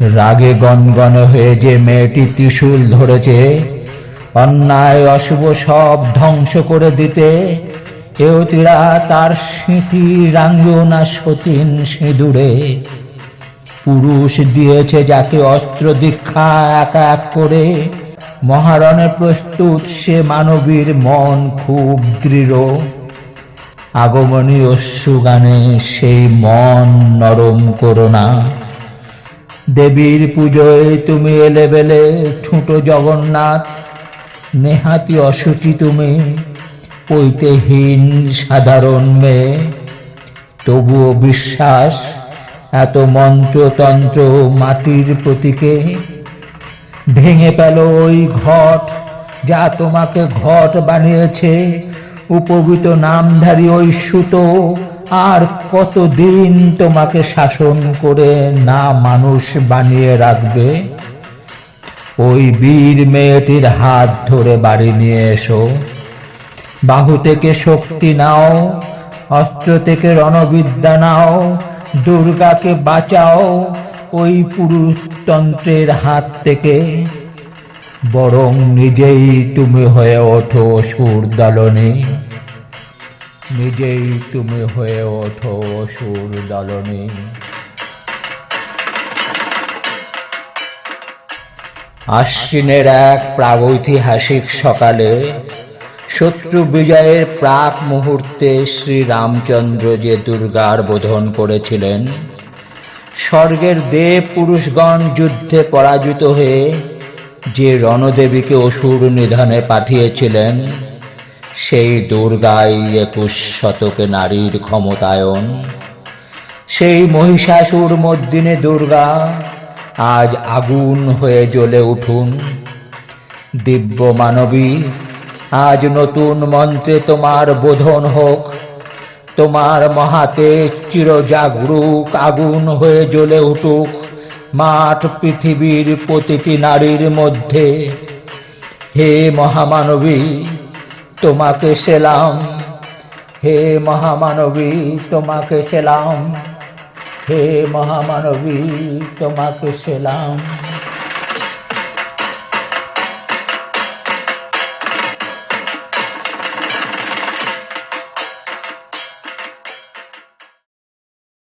রাগে গনগন হয়ে যে মেয়েটি ত্রিশূল ধরেছে, অন্যায় অশুভ সব ধ্বংস করে দিতে এওতিরা তার স্মৃতি রাঙ্গিও না সতীন সিঁদুরে। পুরুষ দিয়েছে যাকে অস্ত্র দীক্ষা এক এক করে, মহারণে প্রস্তুত সে মানবীর মন খুব দৃঢ়। আগমনী অশ্রু গানে সেই মন নরম করো না। দেবীর পুজোয় তুমি এলে বেলে ঠুঁটো জগন্নাথ। নেহাতি অসুচি তুমি পৈতেহীন সাধারণ মেয়ে। তবুও বিশ্বাস, এত মন্ত্রতন্ত্র মাটির প্রতীকে। ভেঙে পেল ওই ঘট যা তোমাকে ঘট বানিয়েছে। উপবিত নামধারী ওই সুতো আর কতদিন তোমাকে শাসন করে না মানুষ বানিয়ে রাখবে? ওই বীর মেয়েটির হাত ধরে বাড়ি নিয়ে এসো। বাহু থেকে শক্তি নাও, অস্ত্র থেকে রণবিদ্যা নাও, দুর্গাকে বাঁচাও ওই পুরুষতন্ত্রের হাত থেকে। বরং নিজেই তুমি হয়ে ওঠো সুর দলনে নিজেই তুমি হয়ে ওঠো অসুর দলনে। আশ্বিনের এক প্রাগৈতিহাসিক সকালে শত্রু বিজয়ের প্রাক মুহূর্তে শ্রী রামচন্দ্র যে দুর্গার বোধন করেছিলেন, স্বর্গের দেব পুরুষগণ যুদ্ধে পরাজিত হয়ে যে রণদেবীকে অসুর নিধনে পাঠিয়েছিলেন সেই দুর্গাই একুশ শতকে নারীর ক্ষমতায়ন। সেই মহিষাসুর মর্দিনে দুর্গা, আজ আগুন হয়ে জ্বলে উঠুন। দিব্য মানবী, আজ নতুন মন্ত্রে তোমার বোধন হোক। তোমার মহাতে চিরজাগরুক আগুন হয়ে জ্বলে উঠুক মাঠ পৃথিবীর প্রতিটি নারীর মধ্যে। হে মহামানবী তোমাকে সেলাম। হে মহামানবী তোমাকে সেলাম। হে মহামানবী তোমাকে সেলাম।